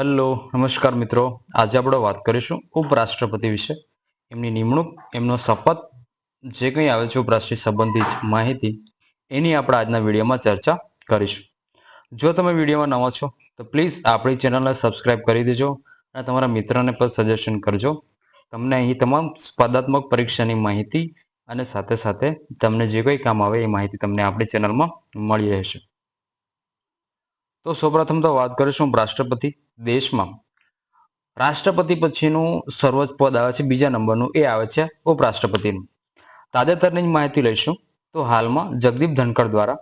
Hello, નમસ્કાર મિત્રો. આજે આપણે વાત કરીશું ઉપરાષ્ટ્રપતિ વિશે. એમની નિમણૂક, એમનો શપથ, જે કંઈ આવે છે ઉપરાષ્ટ્રીય સંબંધિત માહિતી, એની આપણે આજના વિડીયોમાં ચર્ચા કરીશું. જો તમે વિડીયોમાં નવા છો, તો પ્લીઝ આપણી ચેનલને સબસ્ક્રાઇબ કરી દેજો અને તમારા મિત્રને પણ સજેશન કરજો. તમને અહીં તમામ સ્પર્ધાત્મક પરીક્ષાની માહિતી અને સાથે સાથે તમને જે કંઈ કામ આવે એ માહિતી તમને આપણી ચેનલમાં મળી રહેશે. તો સૌપ્રથમ તો વાત કરીશું રાષ્ટ્રપતિ દેશમાં રાષ્ટ્રપતિ પછીનું સર્વોચ્ચ પદ આવે છે, બીજા નંબરનું એ આવે છે ઉપરાષ્ટ્રપતિનું. તાજેતરની માહિતી લઈશું તો હાલમાં જગદીપ ધનકર દ્વારા,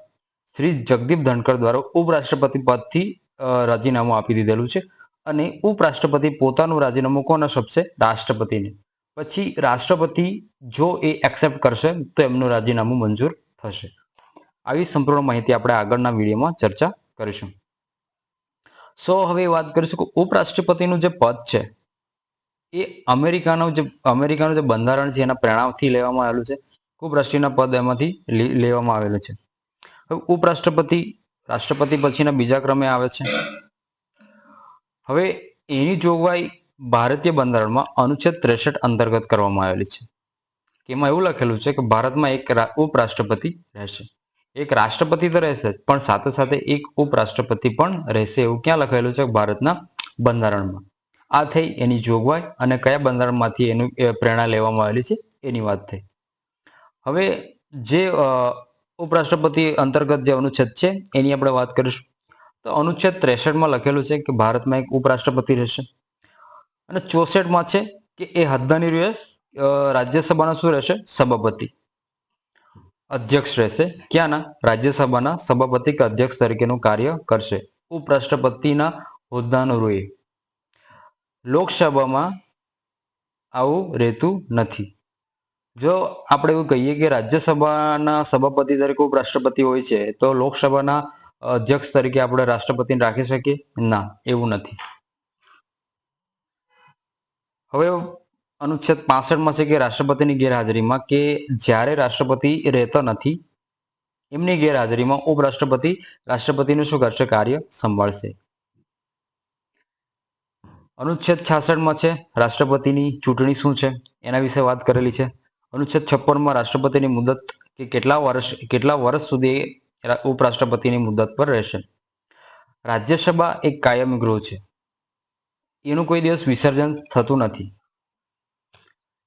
શ્રી જગદીપ ધનકર દ્વારા ઉપરાષ્ટ્રપતિ પદથી રાજીનામું આપી દીધેલું છે અને ઉપરાષ્ટ્રપતિ પોતાનું રાજીનામું કોને સોંપશે? રાષ્ટ્રપતિને. પછી રાષ્ટ્રપતિ જો એ એક્સેપ્ટ કરશે, તો એમનું રાજીનામું મંજૂર થશે. આવી સંપૂર્ણ માહિતી આપણે આગળના વિડીયોમાં ચર્ચા કરીશું. સો હવે વાત કરીશું કે ઉપરાષ્ટ્રપતિનું જે પદ છે, એ અમેરિકાનો જે, અમેરિકાનું જે બંધારણ છે, એના પ્રણામથી લેવામાં આવેલું છે. ઉપરાષ્ટ્રીયના પદ એમાંથી લેવામાં આવેલું છે. હવે ઉપરાષ્ટ્રપતિ, રાષ્ટ્રપતિ પછીના બીજા ક્રમે આવે છે. હવે એની જોગવાઈ ભારતીય બંધારણમાં અનુચ્છેદ ત્રેસઠ અંતર્ગત કરવામાં આવેલી છે. એમાં એવું લખેલું છે કે ભારતમાં એક ઉપરાષ્ટ્રપતિ રહેશે. એક રાષ્ટ્રપતિ તો રહેશે જ, પણ સાથે સાથે એક ઉપરાષ્ટ્રપતિ પણ રહેશે એવું ક્યાં લખેલું છે ભારતના બંધારણમાં? આ થઈ એની જોગવાઈ અને કયા બંધારણમાંથી એનું પ્રેરણા લેવામાં આવેલી છે એની વાત થઈ. હવે જે ઉપરાષ્ટ્રપતિ અંતર્ગત જે અનુચ્છેદ છે એની આપણે વાત કરીશું. તો અનુચ્છેદ ત્રેસઠમાં લખેલું છે કે ભારતમાં એક ઉપરાષ્ટ્રપતિ રહેશે. અને ચોસઠમાં છે કે એ હદ્દાની રૂએ રાજ્યસભાનો શું રહેશે? સભાપતિ. અધ્યક્ષ રહેશે. ક્યાંના? રાજ્યસભાના સભાપતિ કે અધ્યક્ષ તરીકેનું કાર્ય કરશે. ઉપરાષ્ટ્રપતિના હોદ્દાનું રૂએ લોકસભામાં આવું રહેતું નથી. જો આપણે એવું કહીએ કે રાજ્યસભાના સભાપતિ તરીકે ઉપરાષ્ટ્રપતિ હોય છે, તો લોકસભાના અધ્યક્ષ તરીકે આપણે રાષ્ટ્રપતિને રાખી શકીએ? ના, એવું નથી. હવે અનુચ્છેદ પાસઠમાં છે કે રાષ્ટ્રપતિની ગેરહાજરીમાં કે જ્યારે રાષ્ટ્રપતિ રહેતો નથી, એમની ગેરહાજરીમાં ઉપરાષ્ટ્રપતિ રાષ્ટ્રપતિનું શું કરશે? કાર્ય સંભાળશે. અનુચ્છેદ છાસઠમાં છે રાષ્ટ્રપતિની ચૂંટણી શું છે? એના વિશે વાત કરેલી છે. અનુચ્છેદ છપ્પનમાં રાષ્ટ્રપતિની મુદત કે કેટલા વર્ષ કેટલા વર્ષ સુધી ઉપરાષ્ટ્રપતિની મુદત પર રહેશે? રાજ્યસભા એક કાયમી ગૃહ છે. એનું કોઈ દિવસ વિસર્જન થતું નથી.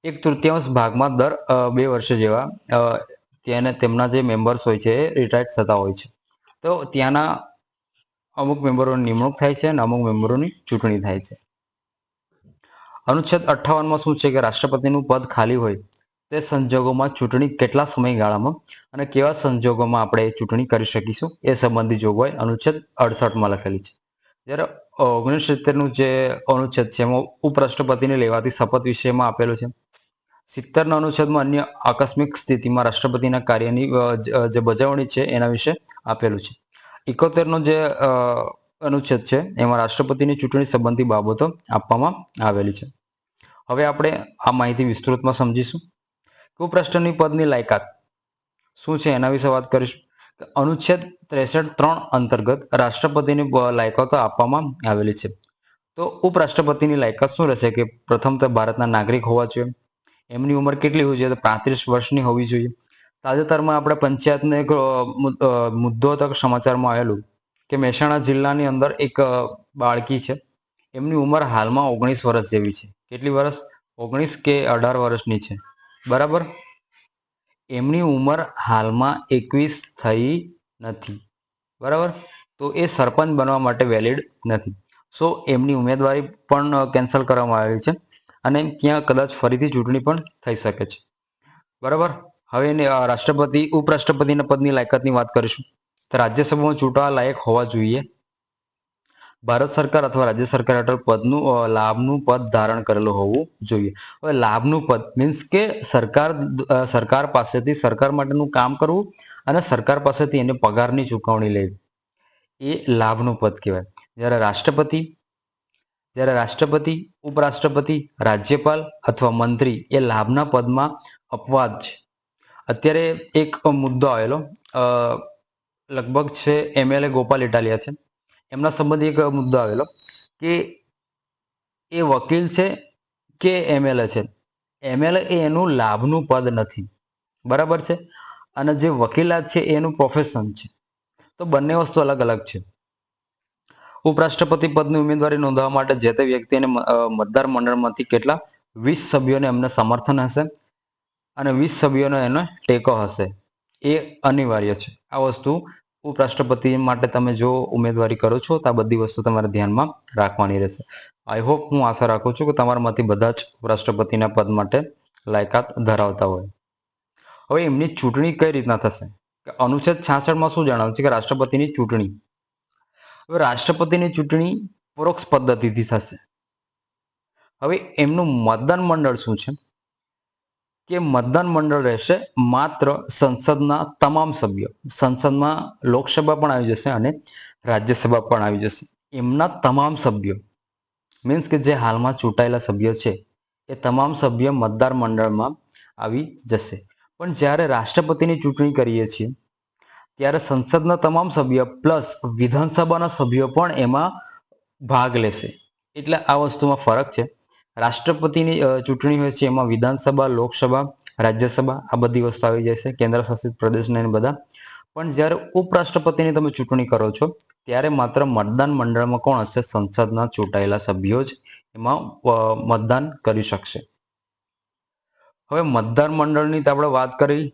એક તૃતીયાંશ ભાગમાં દર બે વર્ષે જેવા તેને તેમના જે મેમ્બર્સ હોય છે એ રિટાયર્ડ થતા હોય છે. તો ત્યાંના અમુક મેમ્બરોની નિમણૂક થાય છે અને અમુક મેમ્બરોની ચૂંટણી થાય છે. અનુચ્છેદ અઠ્ઠાવનમાં શું છે કે રાષ્ટ્રપતિનું પદ ખાલી હોય તે સંજોગોમાં ચૂંટણી કેટલા સમયગાળામાં અને કેવા સંજોગોમાં આપણે ચૂંટણી કરી શકીશું એ સંબંધી જોગવાઈ અનુચ્છેદ અડસઠમાં લખેલી છે. જ્યારે ઓગણીસ સિત્તેરનું જે અનુચ્છેદ છે એમાં ઉપરાષ્ટ્રપતિને લેવાતી શપથ વિષયમાં આપેલું છે સિત્તેરના અનુચ્છેદમાં અન્ય આકસ્મિક સ્થિતિમાં રાષ્ટ્રપતિના કાર્યની જ- બજાવણી છે એના વિશે આપેલું છે. ઇકોતેરનો જે અનુચ્છેદ છે એમાં રાષ્ટ્રપતિની ચૂંટણી સંબંધી બાબતો આપવામાં આવેલી છે. હવે આપણે આ માહિતી વિસ્તૃતમાં સમજીશું. ઉપરાષ્ટ્રની પદની લાયકાત શું છે એના વિશે વાત કરીશું. અનુચ્છેદ ત્રેસઠ ત્રણ અંતર્ગત રાષ્ટ્રપતિની લાયકાતો આપવામાં આવેલી છે. તો ઉપરાષ્ટ્રપતિની લાયકાત શું રહેશે કે પ્રથમ તો ભારતના નાગરિક હોવા જોઈએ. એમની ઉંમર કેટલી હોવી જોઈએ? તો પાંત્રીસ વર્ષની હોવી જોઈએ. તાજેતરમાં આપણે પંચાયતનો એક મુદ્દો તક સમાચારમાં આવેલું કે મહેસાણા જિલ્લાની અંદર એક બાળકી છે. એમની ઉંમર હાલમાં ઓગણીસ વર્ષ જેવી છે. કેટલી વર્ષ? ઓગણીસ કે અઢાર વર્ષની છે. બરાબર? એમની ઉંમર હાલમાં એકવીસ થઈ નથી. બરાબર? તો એ સરપંચ બનવા માટે વેલિડ નથી. સો એમની ઉમેદવારી પણ કેન્સલ કરવામાં આવેલી છે. અને ત્યાં કદાચ ફરીથી ચૂંટણી પણ થઈ શકે છે. બરાબર? હવે એને રાષ્ટ્રપતિ, ઉપરાષ્ટ્રપતિના પદની લાયકાતની વાત કરીશું. તો રાજ્યસભામાં ચૂંટવા લાયક હોવા જોઈએ. ભારત સરકાર અથવા રાજ્ય સરકાર હેઠળ પદનું લાભનું પદ ધારણ કરેલું હોવું જોઈએ. હવે લાભનું પદ મીન્સ કે સરકાર સરકાર પાસેથી સરકાર માટેનું કામ કરવું અને સરકાર પાસેથી એને પગારની ચૂકવણી લેવી. એ લાભનું પદ કહેવાય. જ્યારે રાષ્ટ્રપતિ જ્યારે રાષ્ટ્રપતિ, ઉપરાષ્ટ્રપતિ, રાજ્યપાલ અથવા મંત્રી એ લાભના પદમાં અપવાદ છે. અત્યારે એક મુદ્દો આવેલો લગભગ છે એમએલએ ગોપાલ ઇટાલિયા છે. એમના સંબંધી એક મુદ્દો આવેલો કે એ વકીલ છે કે એમએલએ છે? એમએલએ એ એનું લાભનું પદ નથી. બરાબર છે? અને જે વકીલાત છે એનું પ્રોફેશન છે. તો બંને વસ્તુ અલગ અલગ છે. ઉપરાષ્ટ્રપતિ પદની ઉમેદવારી નોંધવા માટે જે તે વ્યક્તિને અને મતદાર મંડળમાંથી કેટલા? વીસ સભ્યોને એમને સમર્થન હશે અને વીસ સભ્યોનો એનો ટેકો હશે. એ અનિવાર્ય છે. આ વસ્તુ ઉપરાષ્ટ્રપતિ માટે તમે જો ઉમેદવારી કરો છો, તો આ બધી વસ્તુ તમારે ધ્યાનમાં રાખવાની રહેશે. આઈ હોપ હું આશા રાખું છું કે તમારામાંથી બધા જ ઉપરાષ્ટ્રપતિના પદ માટે લાયકાત ધરાવતા હોય. હવે એમની ચૂંટણી કઈ રીતના થશે? અનુચ્છેદ છાસઠમાં શું જણાવ્યું છે કે રાષ્ટ્રપતિની ચૂંટણી? હવે રાષ્ટ્રપતિની ચૂંટણી પરોક્ષ પદ્ધતિથી થશે. હવે એમનું મતદાન મંડળ શું છે? કે મતદાન મંડળ રહેશે માત્ર સંસદના તમામ સભ્યો. સંસદમાં લોકસભા પણ આવી જશે અને રાજ્યસભા પણ આવી જશે. એમના તમામ સભ્યો મીન્સ કે જે હાલમાં ચૂંટાયેલા સભ્યો છે, એ તમામ સભ્ય મતદાર મંડળમાં આવી જશે. પણ જ્યારે રાષ્ટ્રપતિની ચૂંટણી કરીએ છીએ ત્યારે સંસદના તમામ સભ્ય પ્લસ વિધાનસભાના સભ્યો પણ એમાં ભાગ લેશે. એટલે આ વસ્તુમાં ફરક છે. રાષ્ટ્રપતિની ચૂંટણી હોય છે, એમાં વિધાનસભા, લોકસભા, રાજ્યસભા આ બધી વસ્તુ આવી જશે કેન્દ્ર શાસિત પ્રદેશને બધા. પણ જ્યારે ઉપરાષ્ટ્રપતિની તમે ચૂંટણી કરો છો, ત્યારે માત્ર મતદાન મંડળમાં કોણ હશે? સંસદના ચૂંટાયેલા સભ્યો જ એમાં મતદાન કરી શકશે. હવે મતદાર મંડળની તો આપણે વાત કરી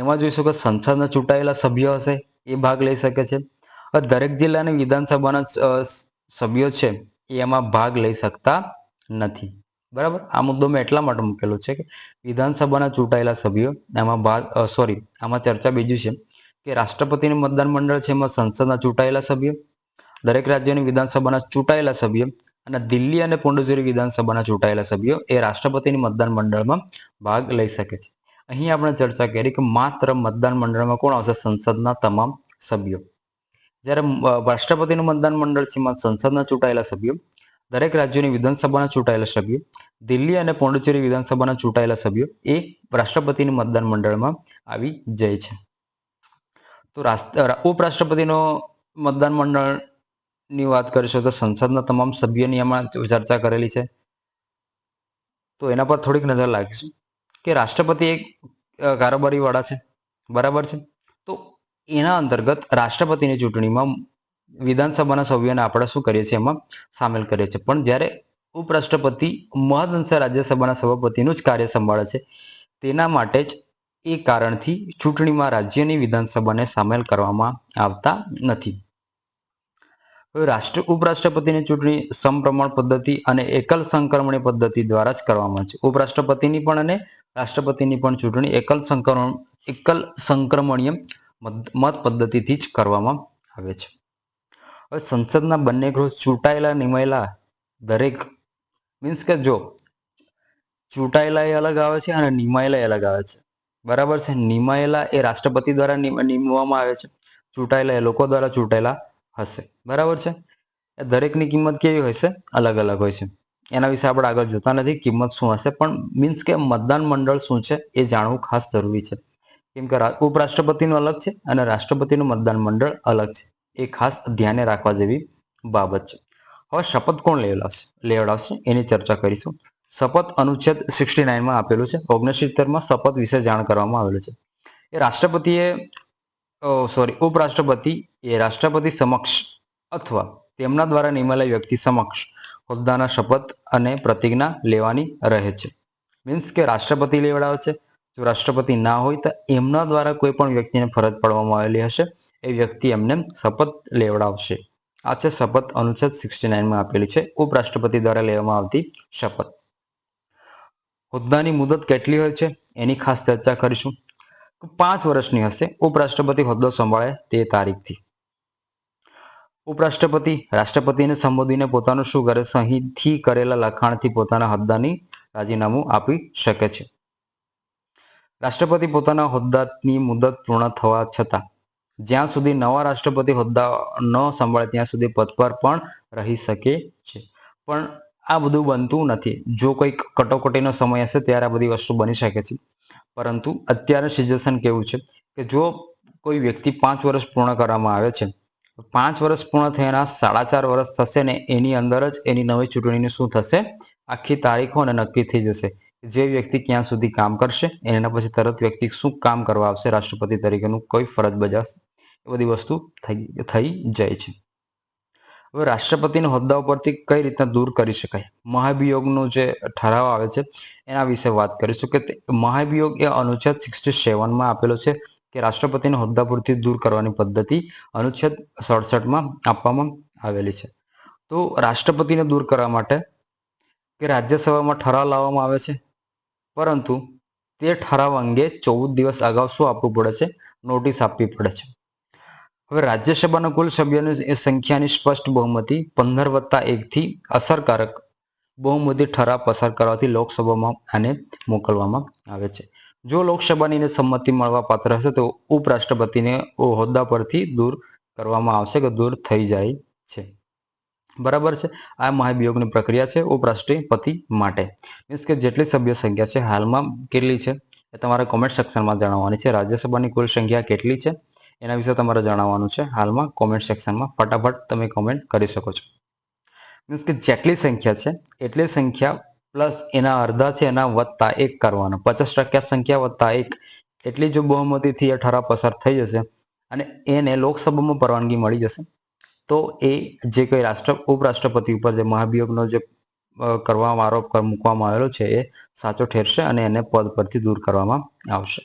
એમાં જોઈશું કે સંસદના ચૂંટાયેલા સભ્યો હશે, એ ભાગ લઈ શકે છે. દરેક જિલ્લાની વિધાનસભાના સભ્યો છે, એ એમાં ભાગ લઈ શકતા નથી. બરાબર? આ મુદ્દો મેં એટલા માટે મૂકેલો છે કે વિધાનસભાના ચૂંટાયેલા સભ્યો, એમાં ભાગ સોરી આમાં ચર્ચા બીજું છે કે રાષ્ટ્રપતિનું મતદાન મંડળ છે, એમાં સંસદના ચૂંટાયેલા સભ્યો, દરેક રાજ્યની વિધાનસભાના ચૂંટાયેલા સભ્યો અને દિલ્હી અને પુડુચેરી વિધાનસભાના ચૂંટાયેલા સભ્યો એ રાષ્ટ્રપતિની મતદાન મંડળમાં ભાગ લઈ શકે છે. અહીં આપણે ચર્ચા કરી કે માત્ર મતદાન મંડળમાં કોણ આવશે? સંસદના તમામ સભ્યો. જ્યારે રાષ્ટ્રપતિનું મતદાન મંડળ છે સંસદના ચૂંટાયેલા સભ્યો, દરેક રાજ્યોની વિધાનસભાના ચૂંટાયેલા સભ્યો, દિલ્હી અને પોંડુચેરી વિધાનસભાના ચૂંટાયેલા સભ્યો એ રાષ્ટ્રપતિની મતદાન મંડળમાં આવી જાય છે. તો રાષ્ટ્ર ઉપરાષ્ટ્રપતિનો મતદાન મંડળની વાત કરીશું તો સંસદના તમામ સભ્યોની એમાં ચર્ચા કરેલી છે. તો એના પર થોડીક નજર લાગીશું. કે રાષ્ટ્રપતિ એક કારોબારી વાળા છે. બરાબર છે? તો એના અંતર્ગત રાષ્ટ્રપતિની ચૂંટણીમાં વિધાનસભાના સભ્યોને આપણે શું કરીએ છીએ? એમાં સામેલ કરીએ છીએ. પણ જ્યારે ઉપરાષ્ટ્રપતિ મહદઅંશે રાજ્યસભાના સભાપતિનું જ કાર્ય સંભાળે છે, તેના માટે જ એ કારણથી ચૂંટણીમાં રાજ્યની વિધાનસભાને સામેલ કરવામાં આવતા નથી. રાષ્ટ્ર, ઉપરાષ્ટ્રપતિની ચૂંટણી સમપ્રમાણ પદ્ધતિ અને એકલ સંક્રમણી પદ્ધતિ દ્વારા જ કરવામાં આવે છે. ઉપરાષ્ટ્રપતિની પણ અને રાષ્ટ્રપતિની પણ ચૂંટણી એકલ સંક્રમણ એકલ સંક્રમણીય મત પદ્ધતિથી જ કરવામાં આવે છે. હવે સંસદના બંને ગૃહ ચૂંટાયેલા, નિમાયેલા દરેક મીન્સ કે જો ચૂંટાયેલા એ અલગ આવે છે અને નિમાયેલા એ અલગ આવે છે. બરાબર છે? નિમાયેલા એ રાષ્ટ્રપતિ દ્વારા નિમ- નિમવામાં આવે છે. ચૂંટાયેલા એ લોકો દ્વારા ચૂંટાયેલા હશે. બરાબર છે? દરેકની કિંમત કેવી હોય છે અલગ અલગ હોય છે. એના વિશે આપણે આગળ જોતા નથી, કિંમત શું હશે? પણ મીન્સ કે મતદાન મંડળ શું છે એ જાણવું ખાસ જરૂરી છે. કેમ કે ઉપરાષ્ટ્રપતિનું અલગ છે અને રાષ્ટ્રપતિનું મતદાન મંડળ અલગ છે. એ ખાસ ધ્યાને રાખવા જેવી બાબત છે. હવે શપથ કોણ લેવડાવશે? લેવડાવશે? એની ચર્ચા કરીશું. શપથ અનુચ્છેદ સિક્સટી નાઇનમાં આપેલું છે. ઓગણસિત્તેરમાં શપથ વિશે જાણ કરવામાં આવેલું છે. એ રાષ્ટ્રપતિએ સોરી ઉપરાષ્ટ્રપતિ એ રાષ્ટ્રપતિ સમક્ષ અથવા તેમના દ્વારા નિમાયેલા વ્યક્તિ સમક્ષ હોદ્દાના શપથ અને પ્રતિજ્ઞા લેવાની રહે છે. મીન્સ કે રાષ્ટ્રપતિ લેવડાવે છે. જો રાષ્ટ્રપતિ ના હોય તો એમના દ્વારા કોઈ પણ વ્યક્તિને ફરજ પાડવામાં આવેલી હશે. એ વ્યક્તિ એમને શપથ લેવડાવશે. આ છે શપથ અનુચ્છેદ સિક્સટી નાઇનમાં આપેલી છે. ઉપરાષ્ટ્રપતિ દ્વારા લેવામાં આવતી શપથ. હોદ્દાની મુદત કેટલી હોય છે? એની ખાસ ચર્ચા કરીશું. પાંચ વર્ષની હશે. ઉપરાષ્ટ્રપતિ હોદ્દો સંભાળે તે તારીખથી. ઉપરાષ્ટ્રપતિ રાષ્ટ્રપતિને સંબોધીને પોતાનું શું કરે, સહીથી કરેલા લખાણથી પોતાના હોદ્દાની રાજીનામું આપી શકે છે. રાષ્ટ્રપતિ પોતાના હોદ્દાની મુદત પૂર્ણ થવા છતાં, જ્યાં સુધી નવા રાષ્ટ્રપતિ હોદ્દા ન સંભાળે ત્યાં સુધી પદ પર પણ રહી શકે છે. પણ આ બધું બનતું નથી. જો કોઈક કટોકટીનો સમય હશે ત્યારે આ બધી વસ્તુ બની શકે છે. પરંતુ અત્યારે સિચ્યુએશન કેવું છે કે જો કોઈ વ્યક્તિ પાંચ વર્ષ પૂર્ણ કરવામાં આવે છે પાંચ વર્ષ પૂર્ણ થયાના સાડા ચાર વર્ષ થશે ને એની અંદર જ એની નવી ચૂંટણીનું શું થશે? આખી તારીખો અને નક્કી થઈ જશે. જે વ્યક્તિ ક્યાં સુધી કામ કરશે, એના પછી તરત વ્યક્તિ શું કામ કરવા આવશે, રાષ્ટ્રપતિ તરીકેનું કોઈ ફરજ બજાવશે? એ બધી વસ્તુ થઈ થઈ જાય છે. હવે રાષ્ટ્રપતિના હોદ્દા ઉપરથી કઈ રીતના દૂર કરી શકાય? મહાભિયોગનો જે ઠરાવ આવે છે, એના વિશે વાત કરીશું કે મહાભિયોગ એ અનુચ્છેદ સિક્સટી સેવનમાં આપેલો છે. કે રાષ્ટ્રપતિને હોદ્દા પૂરતી દૂર કરવાની પદ્ધતિ અનુચ્છેદ સડસઠમાં આપવામાં આવેલી છે. તો રાષ્ટ્રપતિને દૂર કરવા માટે કે રાજ્યસભામાં ઠરાવ લાવવામાં આવે છે? પરંતુ તે ઠરાવ અંગે ચૌદ દિવસ અગાઉ શું આપવું પડે છે? નોટિસ આપવી પડે છે. હવે રાજ્યસભાના કુલ સભ્યોની સંખ્યાની સ્પષ્ટ બહુમતી પંદર વત્તા એકથી અસરકારક બહુમતી ઠરાવ પસાર કરવાથી લોકસભામાં આને મોકલવામાં આવે છે. જો લોકસભાની સંમતિ મળવા પાત્ર હશે, તો ઉપરાષ્ટ્રપતિને હોદ્દા પરથી દૂર કરવામાં આવશે કે દૂર થઈ જાય છે. બરાબર છે? આ મહાભિયોગની પ્રક્રિયા છે ઉપરાષ્ટ્રપતિ માટે. મીન્સ કે જેટલી સભ્ય સંખ્યા છે, હાલમાં કેટલી છે? એ તમારે કોમેન્ટ સેક્શનમાં જણાવવાની છે. રાજ્યસભાની કુલ સંખ્યા કેટલી છે? એના વિશે તમારે જણાવવાનું છે. હાલમાં કોમેન્ટ સેક્શનમાં ફટાફટ તમે કોમેન્ટ કરી શકો છો. મીન્સ કે જેટલી સંખ્યા છે, એટલી સંખ્યા પ્લસ એના અડધા છે, એના વત્તા એક કરવાનો. પચાસ ટકા સંખ્યા વત્તા એક. એટલી જો બહુમતીથી એ ઠરાવ પસાર થઈ જશે અને એને લોકસભામાં પરવાનગી મળી જશે. તો એ જે કંઈ રાષ્ટ્ર, ઉપરાષ્ટ્રપતિ ઉપર જે મહાભિયોગનો જે કરવામાં આરોપ મૂકવામાં આવેલો છે, એ સાચો ઠેરશે અને એને પદ પરથી દૂર કરવામાં આવશે.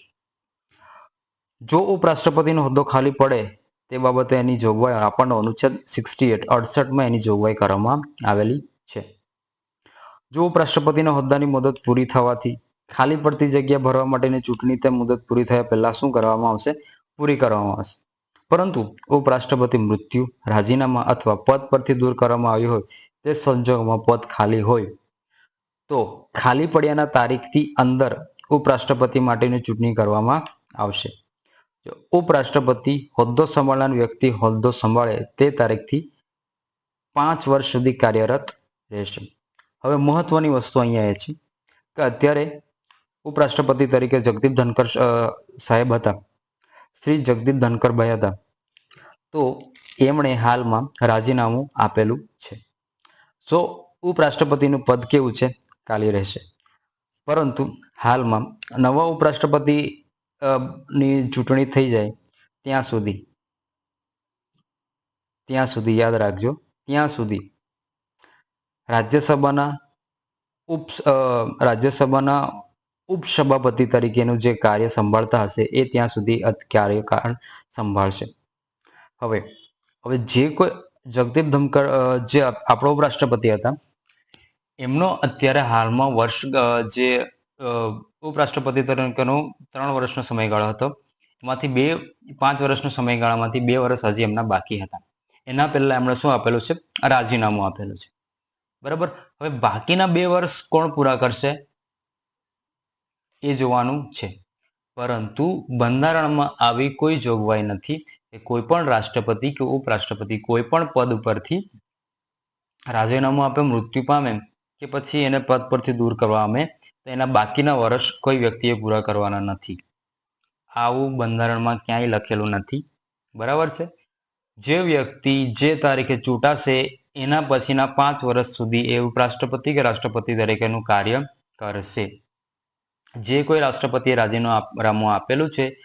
જો ઉપરાષ્ટ્રપતિનો હોદ્દો ખાલી પડે તે બાબતે એની જોગવાઈ આપણને અનુચ્છેદ સિક્સટી એટ અડસઠમાં એની જોગવાઈ કરવામાં આવેલી છે. જો ઉપરાષ્ટ્રપતિના હોદ્દાની મુદત પૂરી થવાથી ખાલી પડતી જગ્યા ભરવા માટેની ચૂંટણી તે મુદત પૂરી થયા પહેલા શું કરવામાં આવશે? પૂરી કરવામાં આવશે. પરંતુ ઉપરાષ્ટ્રપતિ મૃત્યુ, રાજીનામા અથવા પદ પરથી દૂર કરવામાં આવ્યું હોય તે સંજોગોમાં પદ ખાલી હોય. તો ખાલી પડ્યાના તારીખથી અંદર ઉપરાષ્ટ્રપતિ માટેની ચૂંટણી કરવામાં આવશે. ઉપરાષ્ટ્રપતિ હોદ્દો સંભાળનાર વ્યક્તિ હોદ્દો સંભાળે તે તારીખથી પાંચ વર્ષ સુધી કાર્યરત રહેશે. હવે મહત્વની વસ્તુ અહીંયા એ છે કે અત્યારે ઉપરાષ્ટ્રપતિ તરીકે જગદીપ ધનકર સાહેબ હતા, શ્રી જગદીપ ધનકરભાઈ હતા. તો એમણે હાલમાં રાજીનામું આપેલું છે. સો, ઉપરાષ્ટ્રપતિનું પદ કેવું છે? ખાલી રહેશે. પરંતુ હાલમાં નવા ઉપરાષ્ટ્રપતિ ની ચૂંટણી થઈ જાય ત્યાં સુધી ત્યાં સુધી યાદ રાખજો, ત્યાં સુધી રાજ્યસભાના ઉપ રાજ્યસભાના ઉપસભાપતિ તરીકેનું જે કાર્ય સંભાળતા હશે એ ત્યાં સુધી કાર્યકાળ સંભાળશે? હવે હવે જે કોઈ જગદીપ ધમકર જે આપણો ઉપરાષ્ટ્રપતિ હતા, એમનો અત્યારે હાલમાં વર્ષ જે ઉપરાષ્ટ્રપતિ તરીકેનો ત્રણ વર્ષનો સમયગાળો હતો. એમાંથી બે, પાંચ વર્ષનો સમયગાળામાંથી બે વર્ષ હજી એમના બાકી હતા. એના પહેલા એમણે શું આપેલું છે? રાજીનામું આપેલું છે. બરાબર? હવે બાકીના બે વર્ષ કોણ પૂરા કરશે? એ જોવાનું છે. પરંતુ બંધારણમાં આવી કોઈ જોગવાઈ નથી કે કોઈ પણ રાષ્ટ્રપતિ કે ઉપરાષ્ટ્રપતિ કોઈ પણ પદ પરથી રાજીનામું આપે, મૃત્યુ પામે કે પછી એને પદ પરથી દૂર કરવા અમે, તો એના બાકીના વર્ષ કોઈ વ્યક્તિએ પૂરા કરવાના નથી. આવું બંધારણમાં ક્યાંય લખેલું નથી. બરાબર છે? જે વ્યક્તિ જે તારીખે ચૂંટાશે એના પછીના પાંચ વર્ષ સુધી એ ઉપરાષ્ટ્રપતિ કે રાષ્ટ્રપતિ તરીકેનું કાર્ય કરશે. જે કોઈ રાષ્ટ્રપતિએ રાજીનામું આપેલું છે,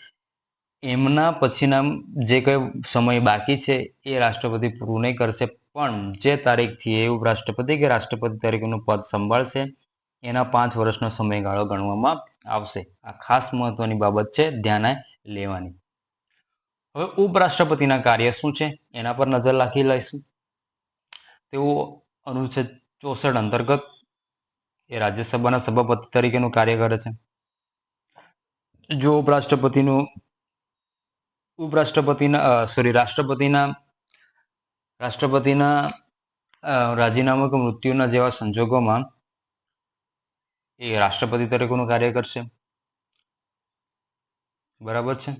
એમના પછીના જે કોઈ સમય બાકી છે, એ રાષ્ટ્રપતિ પૂરું નહીં કરશે. પણ જે તારીખથી એ ઉપરાષ્ટ્રપતિ કે રાષ્ટ્રપતિ તરીકેનું પદ સંભાળશે, એના પાંચ વર્ષનો સમયગાળો ગણવામાં આવશે. આ ખાસ મહત્વની બાબત છે, ધ્યાને લેવાની. હવે ઉપરાષ્ટ્રપતિના કાર્ય શું છે? એના પર નજર રાખી લઈશું. તેઓ અનુચ્છેદ ચોસઠ અંતર્ગત એ રાજ્યસભાના સભાપતિ તરીકેનું કાર્ય કરે છે. જો ઉપરાષ્ટ્રપતિનું, ઉપરાષ્ટ્રપતિના સોરી રાષ્ટ્રપતિના રાષ્ટ્રપતિના રાજીનામા કે મૃત્યુના જેવા સંજોગોમાં એ રાષ્ટ્રપતિ તરીકેનું કાર્ય કરશે. બરાબર છે?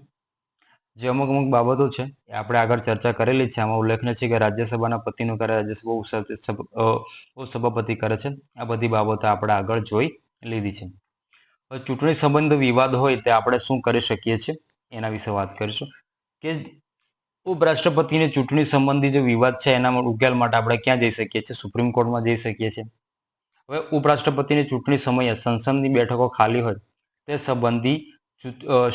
જે અમુક અમુક બાબતો છે, એ આપણે આગળ ચર્ચા કરેલી છે. આમાં ઉલ્લેખનીય છે કે રાજ્યસભાના પતિનું કાર્ય રાજ્યસભા ઉપસભાપતિ કરે છે. આ બધી બાબતો આપણે આગળ જોઈ લીધી છે. ચૂંટણી સંબંધ વિવાદ હોય તે આપણે શું કરી શકીએ છીએ? એના વિશે વાત કરીશું. કે ઉપરાષ્ટ્રપતિની ચૂંટણી સંબંધી જે વિવાદ છે, એના ઉકેલ માટે આપણે ક્યાં જઈ શકીએ છીએ? સુપ્રીમ કોર્ટમાં જઈ શકીએ છીએ. હવે ઉપરાષ્ટ્રપતિની ચૂંટણી સમયે સંસદની બેઠકો ખાલી હોય તે સંબંધી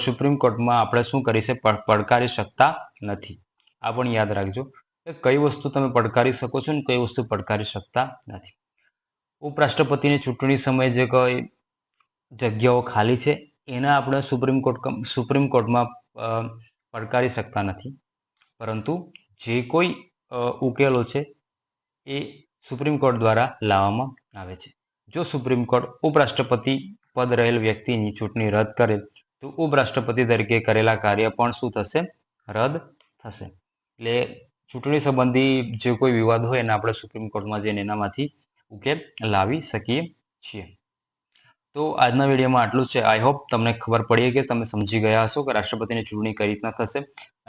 સુપ્રીમ કોર્ટમાં આપણે શું કરી છે? પડકારી શકતા નથી. આ પણ યાદ રાખજો કે કઈ વસ્તુ તમે પડકારી શકો છો ને કઈ વસ્તુ પડકારી શકતા નથી. ઉપરાષ્ટ્રપતિની ચૂંટણી સમયે જે કઈ જગ્યાઓ ખાલી છે, એના આપણે સુપ્રીમ કોર્ટ સુપ્રીમ કોર્ટમાં પડકારી શકતા નથી. પરંતુ જે કોઈ ઉકેલો છે, એ સુપ્રીમ કોર્ટ દ્વારા લાવવામાં આવે છે. જો સુપ્રીમ કોર્ટ ઉપરાષ્ટ્રપતિ પદ રહેલ વ્યક્તિની ચૂંટણી રદ કરે તો ઉપરાષ્ટ્રપતિ તરીકે કરેલા કાર્ય પણ શું થશે? રદ થશે. એટલે ચૂંટણી સંબંધી જે કોઈ વિવાદ હોય એને આપણે સુપ્રીમ કોર્ટમાં જઈને એનામાંથી ઉકેલ લાવી શકીએ છીએ. તો આજના વિડીયોમાં આટલું છે. આઈ હોપ તમને ખબર પડી કે તમે સમજી ગયા હશો કે રાષ્ટ્રપતિની ચૂંટણી કઈ રીતના થશે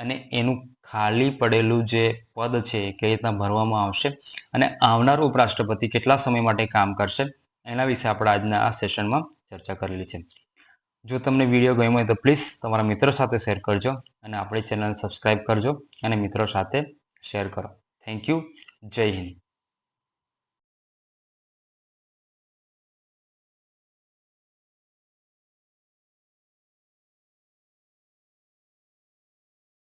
અને એનું ખાલી પડેલું જે પદ છે એ કઈ રીતના ભરવામાં આવશે અને આવનાર ઉપરાષ્ટ્રપતિ કેટલા સમય માટે કામ કરશે એના વિશે આપણે આજના આ સેશનમાં ચર્ચા કરેલી છે. જો તમને વીડિયો ગમ્યો હોય તો પ્લીઝ તમારા મિત્રો સાથે શેર કરજો અને આપણી ચેનલ સબસ્ક્રાઈબ કરજો અને મિત્રો સાથે શેર કરો. થેન્ક યુ જય હિન્દ.